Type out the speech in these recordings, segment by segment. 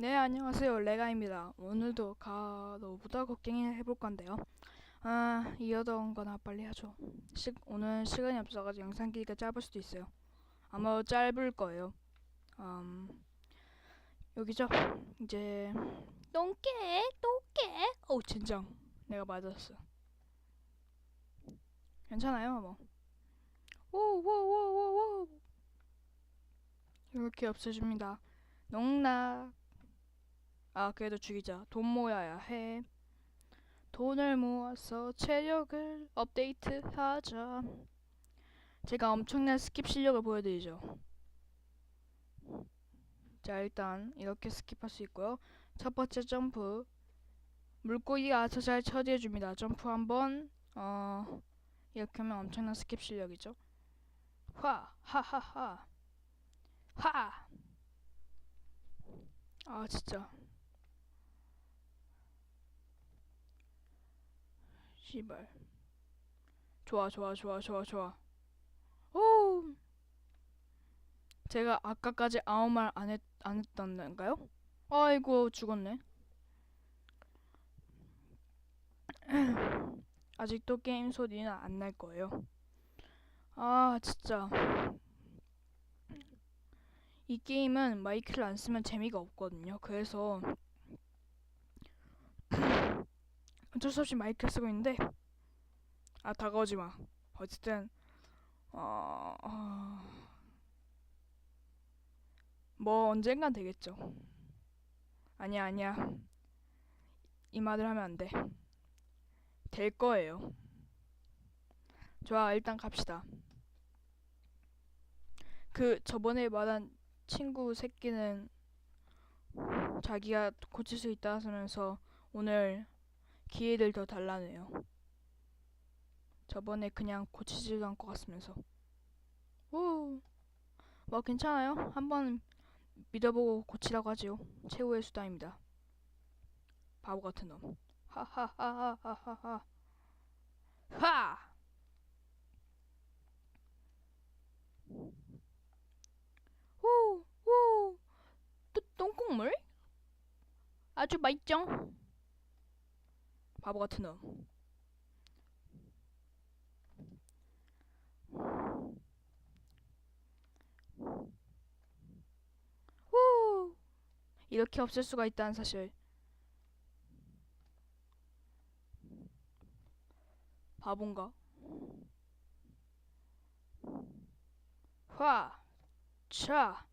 네, 안녕하세요. 레가입니다. 오늘도 가로보다 곡괭이를 해볼 건데요. 아, 이어던 거나 빨리 하죠. 시, 오늘 시간이 없어가지고 영상 길이가 짧을 수도 있어요. 아마 짧을 거예요. 음, 여기죠. 이제 똥개, 똥개. 오, 진정. 내가 맞았어. 괜찮아요, 뭐. 오오오오오. 이렇게 없애줍니다. 농락. 아 그래도 죽이자. 돈 모아야 해. 돈을 모아서 체력을 업데이트하자. 제가 엄청난 스킵 실력을 보여드리죠. 자 일단 이렇게 스킵할 수 있고요. 첫 번째 점프. 물고기가 알아서 잘 처리해줍니다. 점프 한번. 어 이렇게 하면 엄청난 스킵 실력이죠. 화 하하하. 하! 아 진짜 씨발. 좋아, 좋아, 좋아, 좋아, 좋아. 오! 제가 아까까지 아무 말 안 했, 안 했던가요? 아이고, 죽었네. 아직도 게임 소리는 안 날 거예요. 아, 진짜. 이 게임은 마이크를 안 쓰면 재미가 없거든요. 그래서 어쩔 수 없이 마이크를 쓰고 있는데 아 다가오지 마. 어쨌든 어, 어... 뭐 언젠간 되겠죠. 아니야 아니야 이 말을 하면 안 돼. 될 거예요. 좋아 일단 갑시다. 그 저번에 말한 친구 새끼는 자기가 고칠 수 있다 하면서 오늘 기회를 더 달라네요. 저번에 그냥 고치지도 않고 갔으면서. 오, 뭐 괜찮아요. 한번 믿어보고 고치라고 하지요. 최후의 수단입니다. 바보 같은 놈. 하하하하하하. 하! 오, 오, 또 똥국물? 아주 맛있죠? 바보 같은 놈. 후! 이렇게 없앨 수가 있다는 사실. 바본가? 화! 차!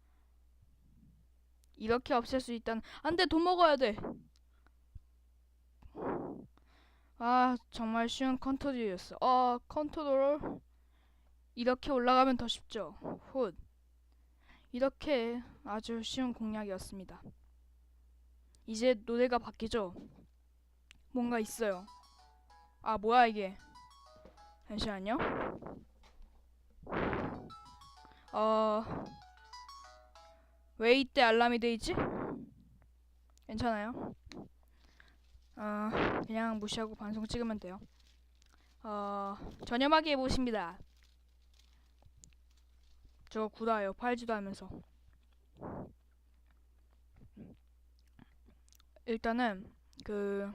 이렇게 없앨 수 있다는 안 돼 돈 먹어야 돼. 아 정말 쉬운 컨트롤이었어. 어 컨트롤 이렇게 올라가면 더 쉽죠. 훗 이렇게 아주 쉬운 공략이었습니다. 이제 노래가 바뀌죠. 뭔가 있어요. 아 뭐야 이게? 잠시만요. 어. 왜 이때 알람이 돼 있지? 괜찮아요? 어, 그냥 무시하고 방송 찍으면 돼요. 어, 저렴하게 해보십니다. 저 구라요. 팔지도 하면서. 일단은 그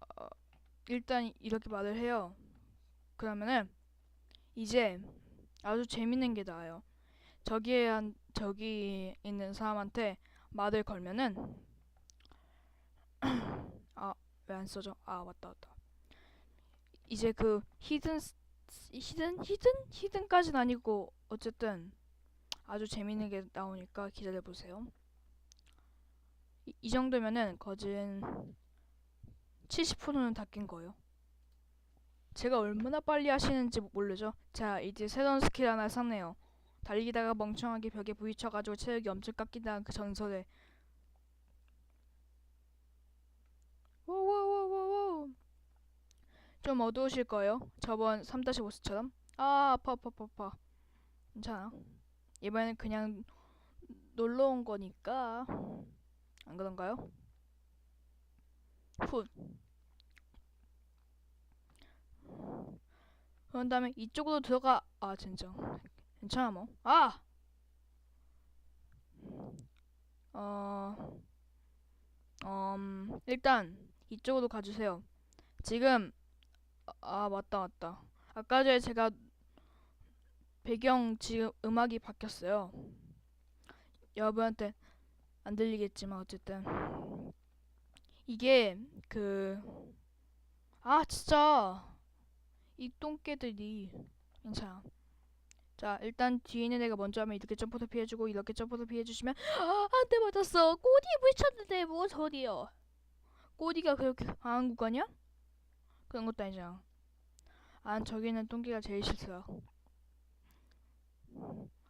어, 일단 이렇게 말을 해요. 그러면은 이제 아주 재밌는 게 나와요. 저기에 한 저기 있는 사람한테 말을 걸면은 아, 왜 안 써져? 아, 맞다, 맞다. 이제 그 히든 히든 히든 히든까지는 아니고 어쨌든 아주 재밌는 게 나오니까 기다려 보세요. 이, 이 정도면은 거진 70%는 다깬 거예요. 제가 얼마나 빨리 하시는지 모르죠. 자, 이제 새로운 스킬 하나 샀네요. 달리다가 멍청하게 벽에 부딪혀가지고 체력이 엄청 깎인다는 그 전설의 오오오오오 좀 어두우실 거예요. 저번 3-5스처럼. 아 아파 아파 아파 아파. 괜찮아. 이번엔 그냥 놀러 온 거니까 안 그런가요? 훗. 그런 다음에 이쪽으로 들어가. 아 진짜. 괜찮아 뭐. 아. 어, 음, 일단 이쪽으로 가주세요. 지금 아 맞다 맞다. 아까 전에 제가 배경 지금 음악이 바뀌었어요. 여러분한테 안 들리겠지만 어쨌든 이게 그 아 진짜 이 똥개들이 괜찮아. 자 일단 뒤에 있는 애가 먼저 하면 이렇게 점프도 피해주고 이렇게 점프도 피해주시면 아한대 맞았어. 꼬리 부딪혔는데 뭔 소리요? 꼬리가 그렇게 강한 구간이야? 그런 것도 아니잖아. 아 저기는 똥개가 제일 싫어요.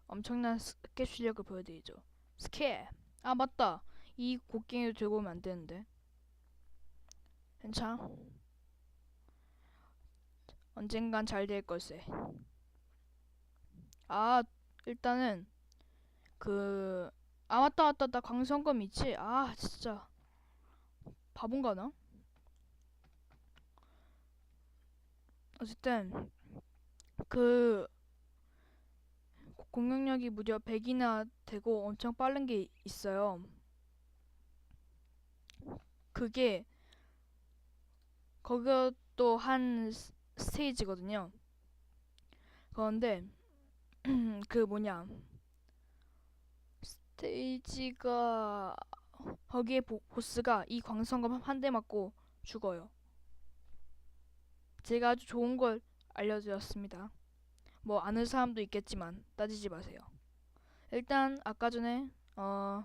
엄청난 스케 실력을 보여드리죠. 스케. 아 맞다. 이 곡괭이를 들고 오면 안 되는데. 괜찮아. 언젠간 잘 될 걸세. 아 일단은 그 아 맞다 맞다 나 광선검 있지. 아 진짜 바본가 나? 어쨌든 그 공격력이 무려 100이나 되고 엄청 빠른 게 있어요. 그게 그것도 한 스- 스테이지거든요. 그런데 그 뭐냐 스테이지가 거기에 보, 보스가 이 광선검 한 대 맞고 죽어요. 제가 아주 좋은 걸 알려드렸습니다. 뭐 아는 사람도 있겠지만 따지지 마세요. 일단 아까 전에 어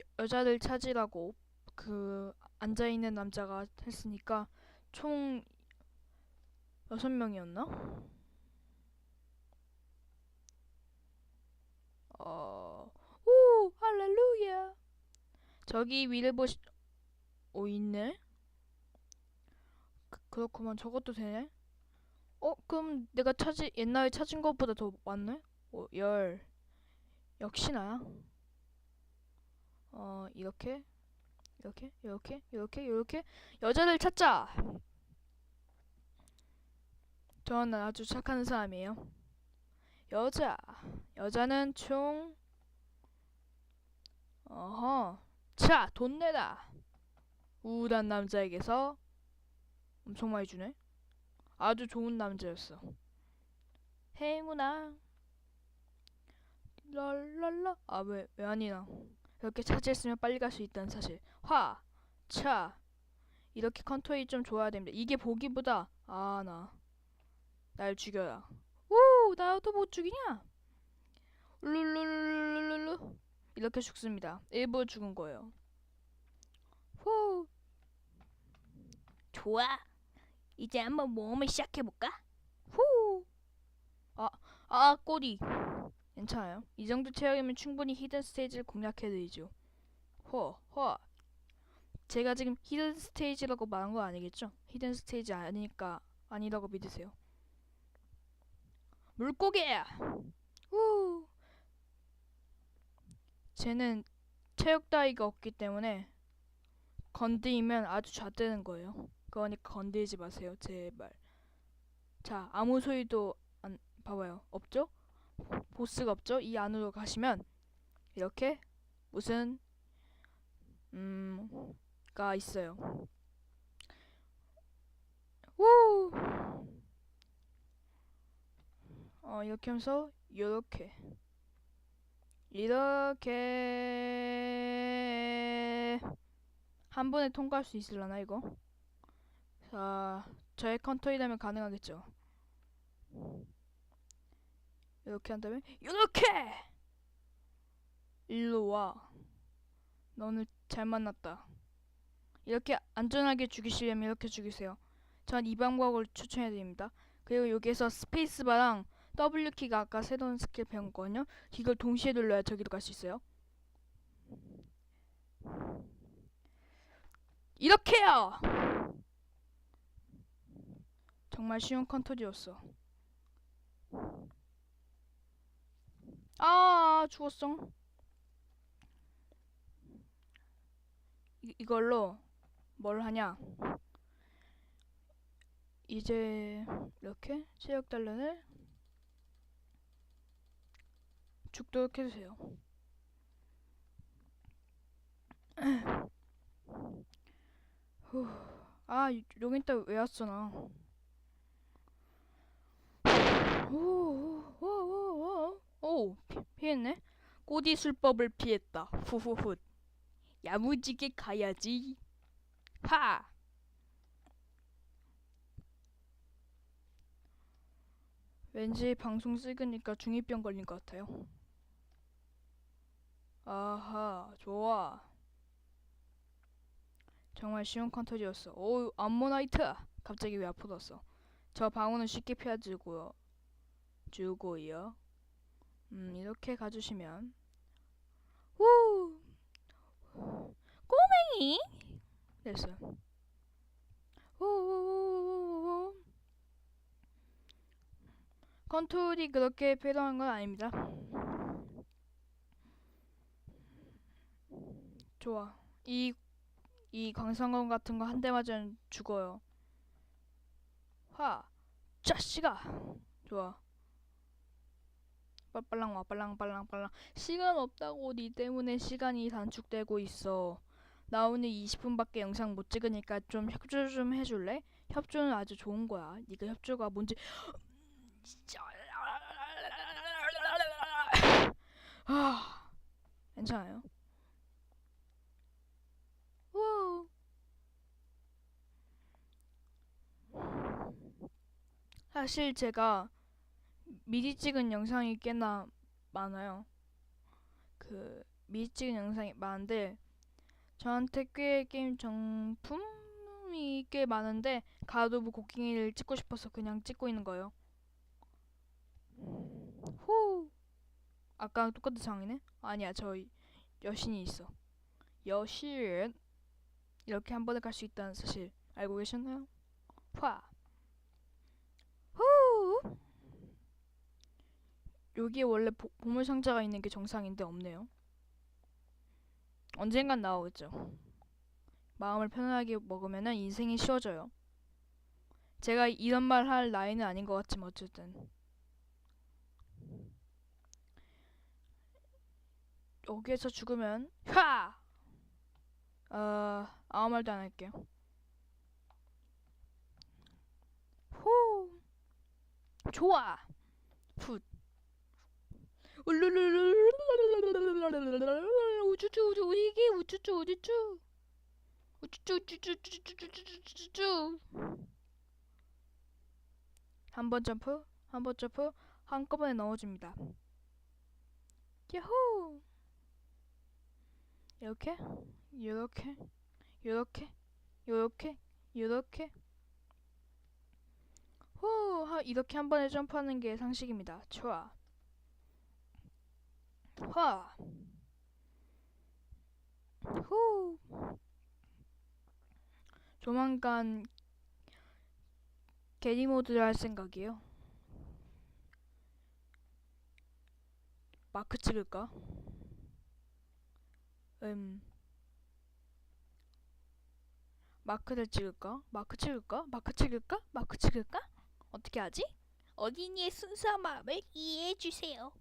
여- 여자들 찾으라고 그 앉아 있는 남자가 했으니까 총 여섯 명이었나? 어, 오, 할렐루야. 저기 위를 보시, 오 있네. 그, 그렇구만 저것도 되네. 어, 그럼 내가 찾은 옛날에 찾은 것보다 더 많네? 오, 열. 역시 나야. 어, 이렇게, 이렇게, 이렇게, 이렇게, 이렇게 여자를 찾자. 저는 아주 착한 사람이에요. 여자, 여자는 총, 어허, 자, 돈 내라. 우울한 남자에게서 엄청 많이 주네. 아주 좋은 남자였어. 행운아. 랄랄라. 아, 왜, 왜 아니나. 이렇게 차지했으면 빨리 갈 수 있다는 사실. 화, 차. 이렇게 컨트롤이 좀 좋아야 됩니다. 이게 보기보다, 아, 나. 날 죽여라. 오, 나도 못 죽이냐? 룰루루루루루. 이렇게 죽습니다. 일부러 죽은 거예요. 후. 좋아. 이제 한번 모험을 시작해볼까? 후. 아, 아, 꼬리. 괜찮아요. 이 정도 체력이면 충분히 히든 스테이지를 공략해드리죠. 허, 허. 제가 지금 히든 스테이지라고 말한 거 아니겠죠? 히든 스테이지 아니니까 아니라고 믿으세요. 물고기야. 후. 쟤는 체력 따위가 없기 때문에 건드리면 아주 잣되는 거예요. 그러니까 건드리지 마세요, 제발. 자, 아무 소리도 안 봐봐요. 없죠? 보스가 없죠? 이 안으로 가시면 이렇게 무슨 음가 있어요. 우. 어 이렇게 하면서 이렇게 이렇게 한 번에 통과할 수 있을라나 이거? 자, 저의 컨트롤이라면 가능하겠죠. 이렇게 한 다음에 이렇게 일로 와. 너는 잘 만났다. 이렇게 안전하게 죽이시려면 이렇게 죽이세요. 전 이 방법을 추천해 드립니다. 그리고 여기에서 스페이스바랑 W 키가 아까 새로운 스킬 배운 거거든요. 이걸 동시에 눌러야 저기로 갈 수 있어요. 이렇게요. 정말 쉬운 컨트롤이었어. 아 죽었어. 이, 이걸로 뭘 하냐? 이제 이렇게 체력 단련을 죽도록 해주세요. 후. 아, 여긴 또왜 왔어 나? 오오오오오 오, 피, 피했네. 꼬디 술법을 피했다. 후후훗. 야무지게 가야지. 하. 왠지 방송 찍으니까 중이병 걸린 것 같아요. 아하, 좋아. 정말 쉬운 컨텐츠였어. 오, 암모나이트. 갑자기 왜 아프졌어? 저 방어는 쉽게 피해주고요. 주고요. 음, 이렇게 가주시면 우 꼬맹이 됐어요. 우우우우우 컨트롤이 그렇게 필요한 건 아닙니다. 좋아. 이, 이 광선검 같은 거 한 대 맞으면 죽어요. 화! 자식아! 좋아. 빨빨랑 와, 빨랑, 빨랑, 빨랑. 시간 없다고 니 때문에 시간이 단축되고 있어. 나 오늘 20분밖에 영상 못 찍으니까 좀 협조 좀 해줄래? 협조는 아주 좋은 거야. 네가 협조가 뭔지 아 괜찮아요. 우. 사실 제가 미리 찍은 영상이 꽤나 많아요. 그 미리 찍은 영상이 많은데 저한테 꽤 게임 정품이 꽤 많은데 가도부 곡괭이를 찍고 싶어서 그냥 찍고 있는 거예요. 후. 아까 똑같은 상황이네? 아니야, 저 여신이 있어. 여신. 이렇게 한 번에 갈 수 있다는 사실 알고 계셨나요? 화. 후. 여기에 원래 보, 보물 상자가 있는 게 정상인데 없네요. 언젠간 나오겠죠. 마음을 편안하게 먹으면 인생이 쉬워져요. 제가 이런 말 할 나이는 아닌 것 같지만 어쨌든 여기에서 죽으면 하! 어, 아무 말도 안 할게요. 후! 좋아! 훗! 우쭈쭈 우쭈 이게 우쭈쭈 우쭈쭈. 우쭈쭈 우쭈쭈 우쭈쭈쭈쭈쭈쭈 한번 점프 한 번 점프 한꺼번에 넣어줍니다. 야호! 이렇게 이렇게 이렇게 이렇게 이렇게. 후 하- 이렇게 한 번에 점프하는 게 상식입니다. 좋아 화. 후. 조만간 게리 모드를 할 생각이에요. 마크 찍을까? 음. 마크를 찍을까? 마크 찍을까? 마크 찍을까? 마크 찍을까? 어떻게 하지? 어린이의 순수한 마음을 이해해 주세요.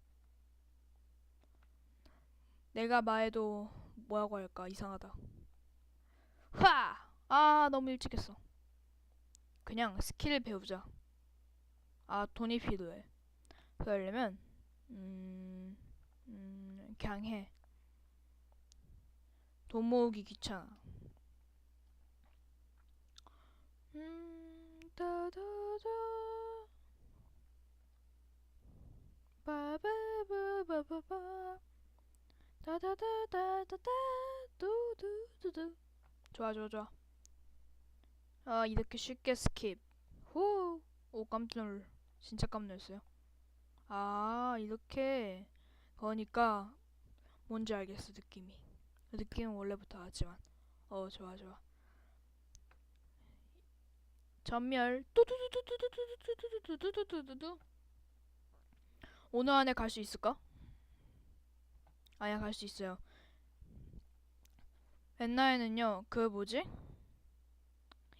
내가 말해도 뭐라고 할까 이상하다. 화! 아 너무 일찍 했어. 그냥 스킬을 배우자. 아 돈이 필요해. 그러려면 음, 음 그냥 해. 돈 모으기 귀찮아. 음 따다다 바바바바바바 다다다다다다 두두두두 좋아 좋아 좋아 아 이렇게 쉽게 스킵 후오 깜짝 놀 진짜 깜짝 놀랐어요 아 이렇게 거니까 뭔지 알겠어 느낌이 그 느낌은 원래부터 알았지만 어 좋아 좋아 전멸 뚜두두두두두두두두두두두두 오늘 안에 갈 수 있을까? 아야 갈 수 있어요. 옛날에는요 그 뭐지?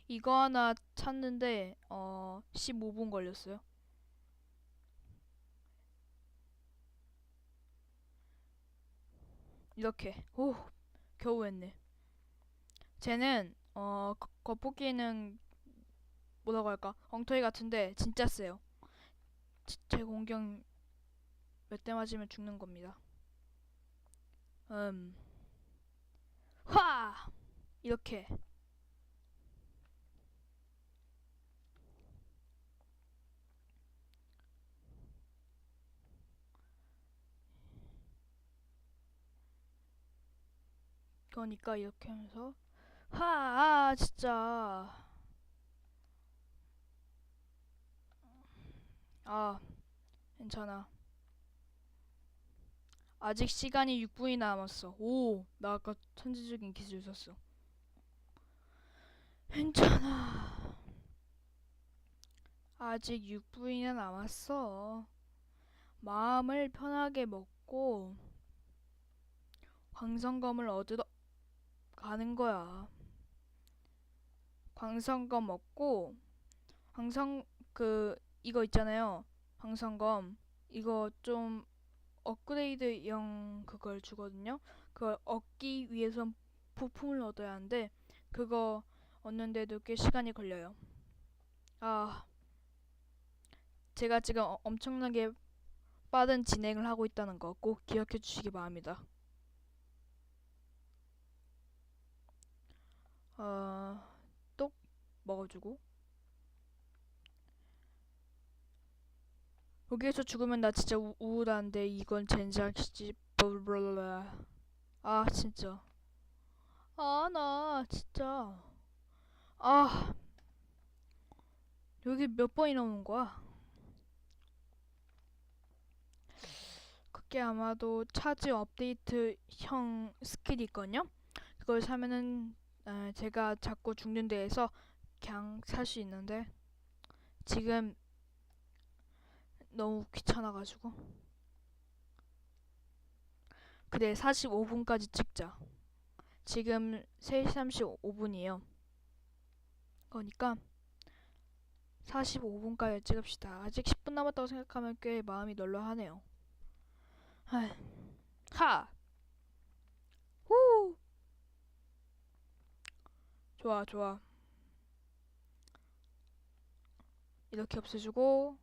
이거 하나 찾는데 어 15분 걸렸어요. 이렇게 오 겨우 했네 쟤는 어 겉- 겉보기에는 뭐라고 할까 엉터리 같은데 진짜 세요 지- 제 공격 몇 대 맞으면 죽는 겁니다 음. 음화! 이렇게. 그러니까 이렇게 하면서 하 아, 진짜. 아 괜찮아 아직 시간이 6분이 남았어. 오 나 아까 천재적인 기술 썼어. 괜찮아. 아직 6분이나 남았어. 마음을 편하게 먹고 광선검을 얻으러 가는 거야. 광선검 먹고 광선 그 이거 있잖아요. 광선검. 이거 좀 업그레이드용 그걸 주거든요. 그걸 얻기 위해선 부품을 얻어야 하는데 그거 얻는데도 꽤 시간이 걸려요. 아 제가 지금 어- 엄청나게 빠른 진행을 하고 있다는 거 꼭 기억해 주시기 바랍니다. 어, 똑 먹어주고 여기에서 죽으면 나 진짜 우, 우울한데 이건 젠장시지 블블블라 아 진짜. 아 나 진짜. 아. 여기 몇 번이나 오는 거야? 그게 아마도 차지 업데이트형 스킬이 있거든요? 그걸 사면은 에, 제가 자꾸 죽는 데에서 그냥 살 수 있는데. 지금 너무 귀찮아가지고. 그래 45분까지 찍자. 지금 3시 35분이에요. 그러니까 45분까지 찍읍시다. 아직 10분 남았다고 생각하면 꽤 마음이 널널하네요. 하! 후! 좋아 좋아. 이렇게 없애주고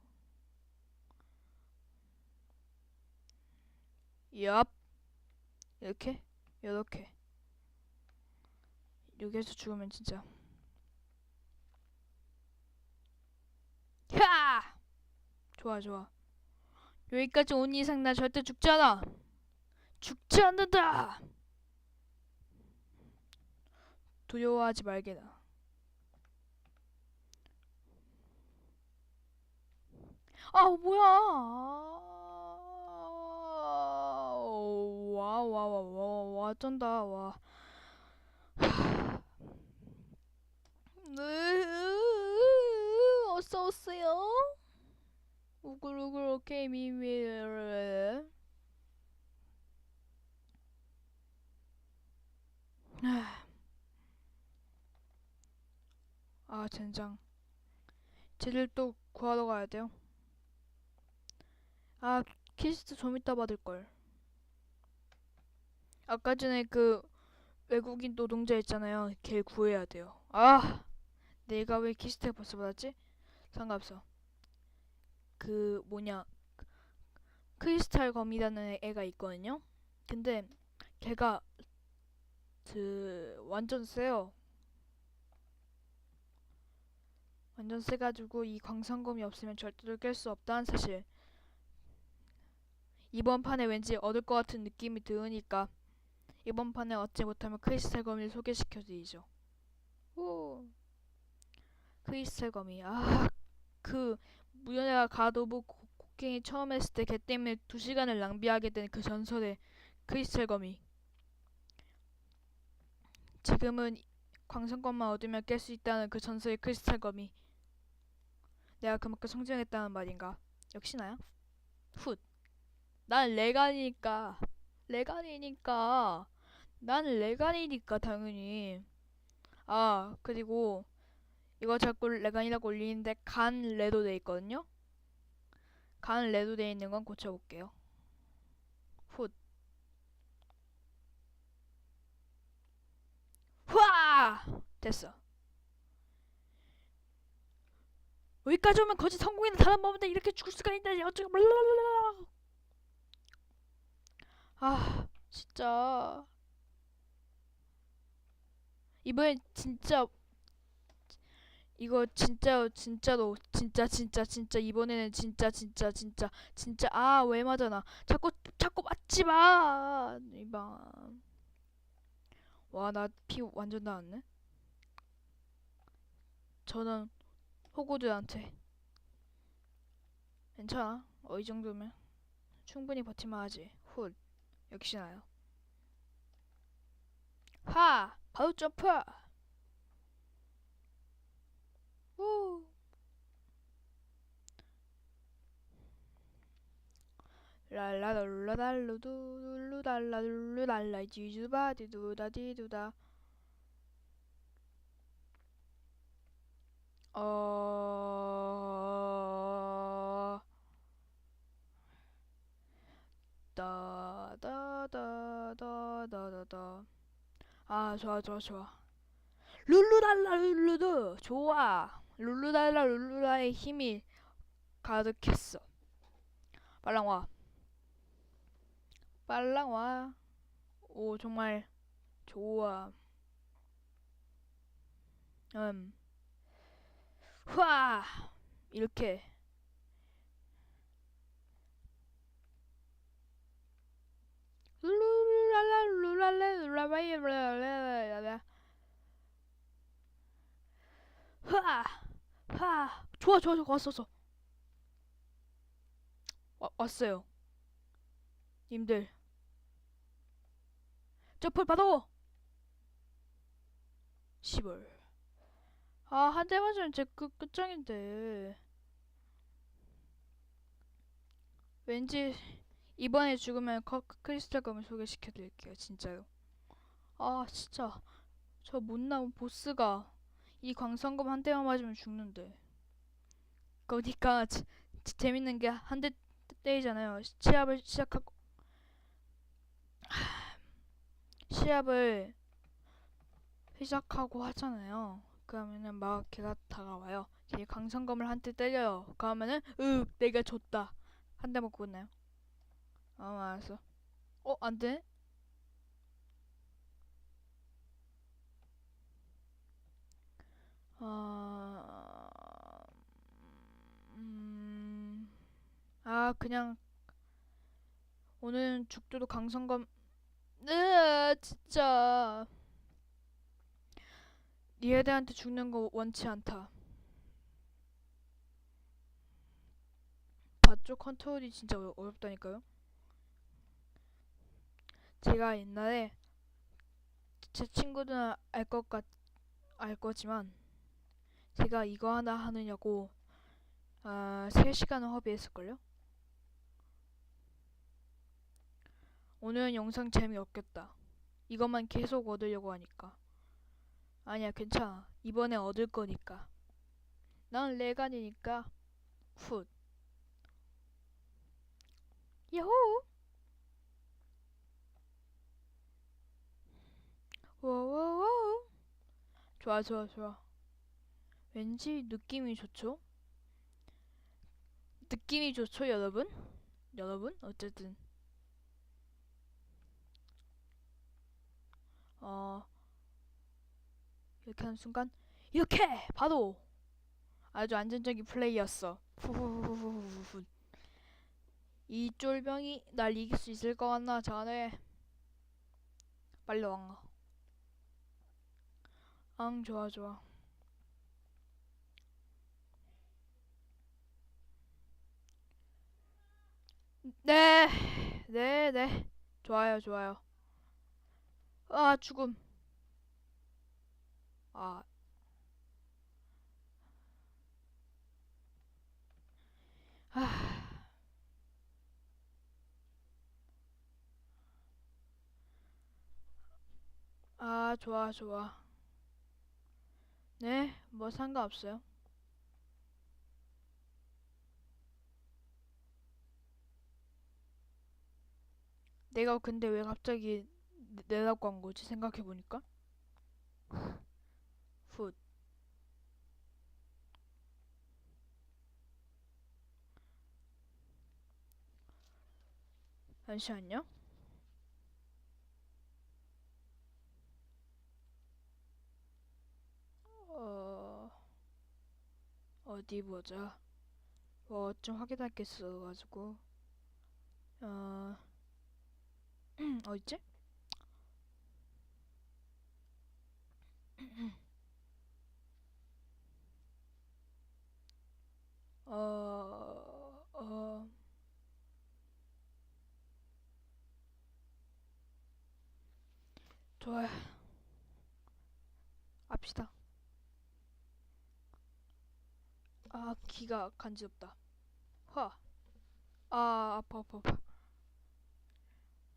얍 이렇게? 이렇게? 여기에서 죽으면 진짜. 야 좋아 좋아. 여기까지 온 이상 나 절대 죽지 않아. 죽지 않는다! 두려워하지 말게나. 아 뭐야? 와 와 와 와 와 쩐다 와. 어서 오세요. 우글우글 오케이 미미. 아 젠장 쟤를 또 구하러 가야 돼요 아 퀴스트 좀 이따 받을 걸 아까 전에 그 외국인 노동자 있잖아요. 걔 구해야 돼요. 아 내가 왜 퀴스트 벌써 받았지? 상관없어. 그 뭐냐 크리스탈 검이라는 애가 있거든요. 근데 걔가 그 완전 세요. 완전 세가지고 이 광선검이 없으면 절대로 깰 수 없다는 사실. 이번 판에 왠지 얻을 것 같은 느낌이 드으니까 이번 판에 얻지 못하면 크리스탈 검을 소개시켜드리죠. 오. 크리스탈 검이 아그 무연해가 가도부 고- 곡괭이 처음 했을 때 걔 때문에 두 시간을 낭비하게 된 그 전설의 크리스탈 검이 지금은 광선검만 얻으면 깰 수 있다는 그 전설의 크리스탈 검이 내가 그만큼 성장했다는 말인가? 역시 나야? 훗. 난 레간이니까. 레간이니까. 난 레간이니까 당연히. 아 그리고 이거 자꾸 레간이라고 올리는데 간 레도 돼 있거든요? 간 레도 돼 있는 건 고쳐볼게요. 훗. 후아 됐어. 여기까지 오면 거짓 성공이나 다른 범인데 이렇게 죽을 수가 있다니 어쩌고 블라블라 아 진짜. 이번엔 진짜 이거 진짜 진짜로. 진짜 진짜 진짜. 이번에는 진짜 진짜 진짜. 진짜 아 왜 맞아 나. 자꾸 자꾸 맞지 마. 이봐 와나 피 완전 나왔네. 저는 호구들한테 괜찮아? 어 이 정도면 충분히 버티만 하지. 훗 역시나요. 하 바로 점프. 우. 랄라룰라달루두룰루달라룰루달라 지주바디두다디두다. 어 다다다다다다다. 아 좋아 좋아 좋아. 룰루달라 룰루드 좋아. 룰루달라 룰루라의 힘이 가득했어. 빨랑 와. 빨랑 와오 정말 좋아. 음. 후아! 이렇게 흐아 흐아 좋아 좋아 좋아 왔었어 와, 왔어요 님들 저풀 받아 시벌 아한 대 맞으면 제 끝, 끝장인데 왠지 이번에 죽으면 커, 크리스탈 검을 소개시켜드릴게요 진짜요 아 진짜 저 못 나온 보스가 이 광선검 한 대만 맞으면 죽는데. 그러니까 지- 지- 재밌는 게 한 대 때리잖아요. 시- 시합을 시작하고 하, 시합을 시작하고 하잖아요. 그러면은 막 걔가 다가와요. 걔 광선검을 한 대 때려요. 그러면은 으 내가 졌다. 한 대 먹고 있나요? 어 알았어. 어 안 돼? 아, 음, 아, 그냥, 오늘 죽도록 강성검, 으, 진짜. 니에드한테 죽는 거 원치 않다. 바쪽 컨트롤이 진짜 어렵다니까요. 제가 옛날에 제 친구들은 알 것 같, 알 거지만, 제가 이거 하나 하느냐고 아, 3시간을 허비했을걸요? 오늘은 영상 재미없겠다. 이것만 계속 얻으려고 하니까. 아니야, 괜찮아. 이번에 얻을 거니까. 난 레간이니까. 훗. 야호! 워워워. 좋아, 좋아, 좋아. 왠지 느낌이 좋죠? 느낌이 좋죠, 여러분? 여러분? 어쨌든. 어, 이렇게 하는 순간, 이렇게! 바로! 아주 안전적인 플레이였어. 이 쫄병이 날 이길 수 있을 것 같나, 자네? 빨리 왕아. 앙, 좋아, 좋아. 네, 네, 네. 좋아요, 좋아요. 아, 죽음. 아. 아. 아, 좋아, 좋아. 네, 뭐 상관없어요. 내가 근데 왜 갑자기 내다고 한 거지? 생각해보니까. 훗. 잠시만요. 어, 어디 보자. 뭐 좀 확인할 게 있어가지고. 어, 어딨지? 어, 어, 좋아요. 합시다. 아, 귀가 간지럽다. 화. 아, 아파, 아파, 아파.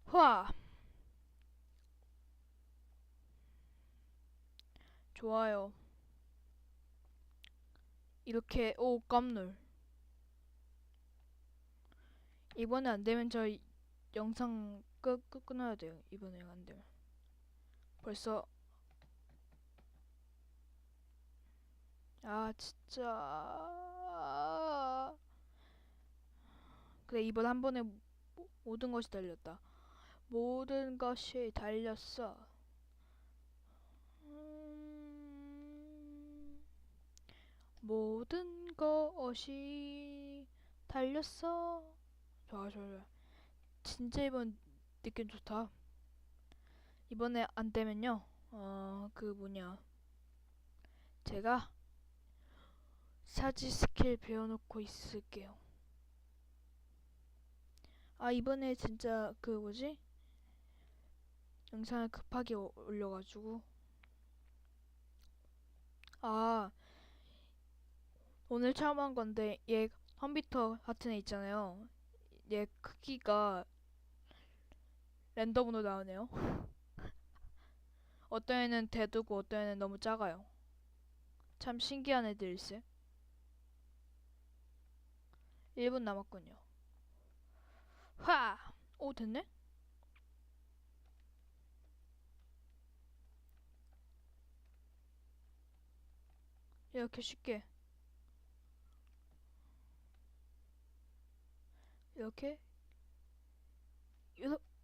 화. 좋아요. 이렇게, 오, 깜놀. 이번에 안 되면 저희 영상 끄, 끄, 끊어야 돼요. 이번에 안 되면. 벌써 아 진짜. 그래 이번 한 번에 모- 모든 것이 달렸다. 모든 것이 달렸어. 음, 모든 것이 달렸어. 좋아 좋아 좋아. 진짜 이번 느낌 좋다. 이번에 안 되면요. 어 그 뭐냐. 제가 사지 스킬 배워놓고 있을게요. 아 이번에 진짜 그 뭐지? 영상을 급하게 오- 올려가지고 아 오늘 처음 한 건데 얘 컴퓨터 같은 애 있잖아요. 얘 크기가 랜덤으로 나오네요. 어떤 애는 대두고 어떤 애는 너무 작아요. 참 신기한 애들 일세. 1분 남았군요. 화! 오, 됐네? 이렇게 쉽게. 이렇게.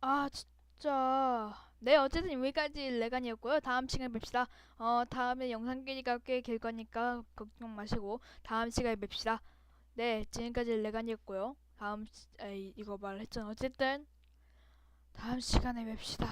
아, 진짜. 네, 어쨌든 여기까지 레간이었고요. 다음 시간에 뵙시다. 어, 다음에 영상 길이가 꽤 길 거니까 걱정 마시고 다음 시간에 뵙시다. 네, 지금까지 레간이었고요. 다음 시, 에이, 이거 말했잖아. 어쨌든 다음 시간에 뵙시다.